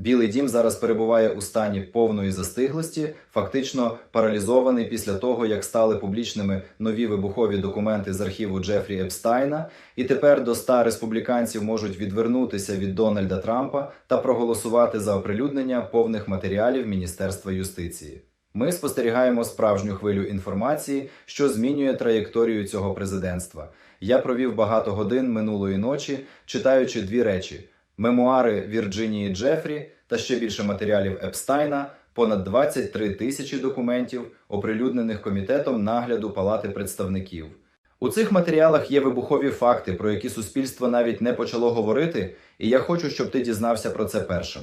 Білий дім зараз перебуває у стані повної застиглості, фактично паралізований після того, як стали публічними нові вибухові документи з архіву Джефрі Епстайна, і тепер до 100 республіканців можуть відвернутися від Дональда Трампа та проголосувати за оприлюднення повних матеріалів Міністерства юстиції. Ми спостерігаємо справжню хвилю інформації, що змінює траєкторію цього президентства. Я провів багато годин минулої ночі, читаючи дві речі: мемуари Вірджинії Джефрі та ще більше матеріалів Епстайна, понад 23 тисячі документів, оприлюднених комітетом нагляду Палати представників. У цих матеріалах є вибухові факти, про які суспільство навіть не почало говорити, і я хочу, щоб ти дізнався про це першим.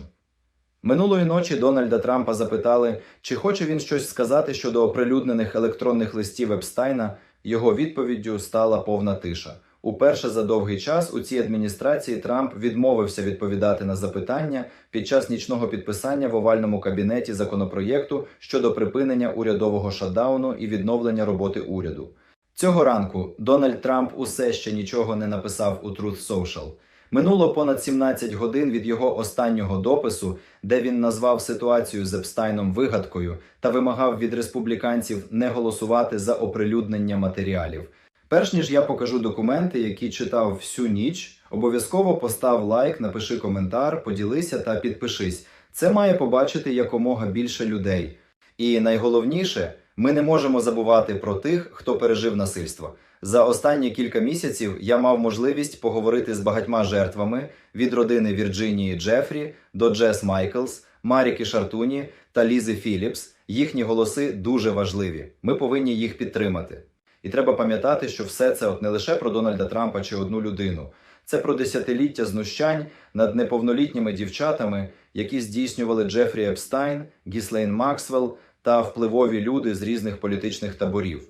Минулої ночі Дональда Трампа запитали, чи хоче він щось сказати щодо оприлюднених електронних листів Епстайна. Його відповіддю стала повна тиша. Уперше за довгий час у цій адміністрації Трамп відмовився відповідати на запитання під час нічного підписання в овальному кабінеті законопроєкту щодо припинення урядового шатдауну і відновлення роботи уряду. Цього ранку Дональд Трамп усе ще нічого не написав у Truth Social. Минуло понад 17 годин від його останнього допису, де він назвав ситуацію з Епстайном вигадкою та вимагав від республіканців не голосувати за оприлюднення матеріалів. Перш ніж я покажу документи, які читав всю ніч, обов'язково постав лайк, напиши коментар, поділися та підпишись. Це має побачити якомога більше людей. І найголовніше, ми не можемо забувати про тих, хто пережив насильство. За останні кілька місяців я мав можливість поговорити з багатьма жертвами від родини Вірджинії Джефрі до Джес Майклс, Маріки Шартуні та Лізи Філіпс. Їхні голоси дуже важливі. Ми повинні їх підтримати. І треба пам'ятати, що все це от не лише про Дональда Трампа чи одну людину. Це про десятиліття знущань над неповнолітніми дівчатами, які здійснювали Джефрі Епстайн, Гіслейн Максвелл та впливові люди з різних політичних таборів.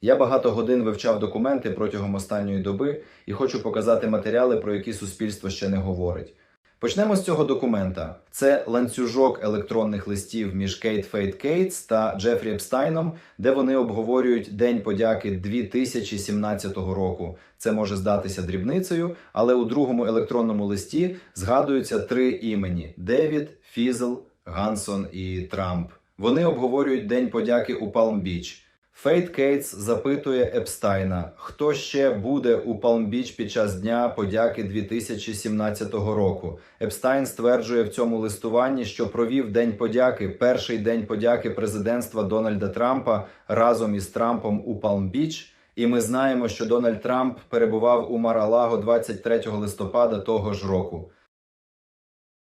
Я багато годин вивчав документи протягом останньої доби і хочу показати матеріали, про які суспільство ще не говорить. Почнемо з цього документа. Це ланцюжок електронних листів між Кейт Фейт Кейтс та Джефрі Епстайном, де вони обговорюють День подяки 2017 року. Це може здатися дрібницею, але у другому електронному листі згадуються три імені: Девід, Фізл, Гансон і Трамп. Вони обговорюють День подяки у Палм-Біч. Фейт Кейтс запитує Епстайна, хто ще буде у Палм-Біч під час Дня подяки 2017 року. Епстайн стверджує в цьому листуванні, що провів День подяки, перший день подяки президентства Дональда Трампа разом із Трампом у Палм-Біч. І ми знаємо, що Дональд Трамп перебував у Маралаго 23 листопада того ж року.